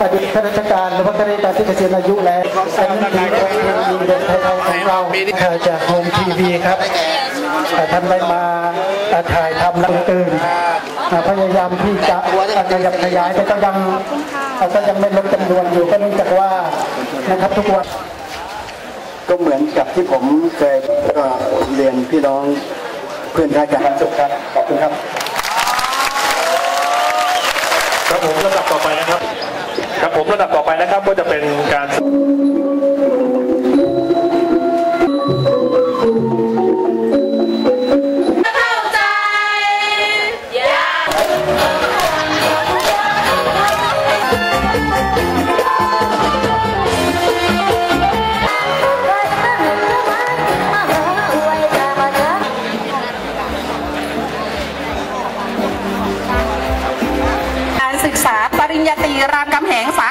อดีตข้าราชการหรือว่าข้าราชการที่เกษียณอายุแล้วอันนั้นคือเพลงดีเด่นไทยๆของเราเอ่อจากโฮมทีวีครับเอ่อท่านได้มาเอ่อถ่ายทำหลังตื่นเอ่อพยายามที่จะขยับขยายแต่ก็ยังเอ่อก็ยังไม่ลดจำนวนอยู่ก็เนื่องจากว่านะครับทุกวันก็เหมือนกับที่ผมเคยก็เรียนพี่น้องเพื่อนรายการสุขครับขอบคุณครับ ครับผมระดับต่อไปนะครับครับผมระดับต่อไป ญญาตรีรามคำแหงสา